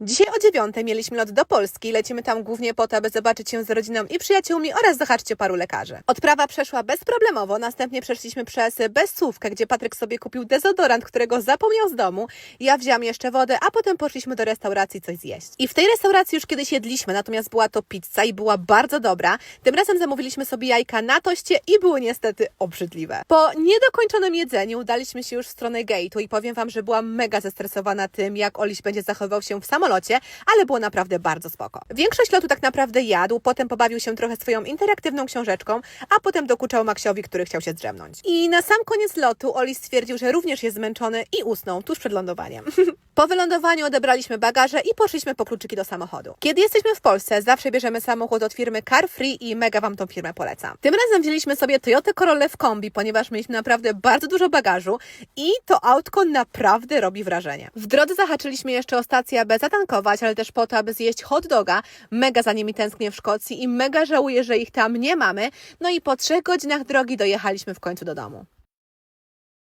Dzisiaj o dziewiątej mieliśmy lot do Polski. Lecimy tam głównie po to, aby zobaczyć się z rodziną i przyjaciółmi oraz zahaczyć o paru lekarzy. Odprawa przeszła bezproblemowo, następnie przeszliśmy przez bezsłówkę, gdzie Patryk sobie kupił dezodorant, którego zapomniał z domu. Ja wziąłam jeszcze wodę, a potem poszliśmy do restauracji coś zjeść. I w tej restauracji już kiedyś jedliśmy, natomiast była to pizza i była bardzo dobra. Tym razem zamówiliśmy sobie jajka na toście i były niestety obrzydliwe. Po niedokończonym jedzeniu udaliśmy się już w stronę gate'u i powiem Wam, że byłam mega zestresowana tym, jak Oliś będzie zachowywał się w samolocie, ale było naprawdę bardzo spoko. Większość lotu tak naprawdę jadł, potem pobawił się trochę swoją interaktywną książeczką, a potem dokuczał Maksiowi, który chciał się zdrzemnąć. I na sam koniec lotu Oli stwierdził, że również jest zmęczony i usnął tuż przed lądowaniem. Po wylądowaniu odebraliśmy bagaże i poszliśmy po kluczyki do samochodu. Kiedy jesteśmy w Polsce, zawsze bierzemy samochód od firmy Car Free i mega Wam tą firmę polecam. Tym razem wzięliśmy sobie Toyota Corolla w kombi, ponieważ mieliśmy naprawdę bardzo dużo bagażu i to autko naprawdę robi wrażenie. W drodze zahaczyliśmy jeszcze o stację, aby zatankować, ale też po to, aby zjeść hot doga. Mega za nimi tęsknię w Szkocji i mega żałuję, że ich tam nie mamy. No i po trzech godzinach drogi dojechaliśmy w końcu do domu.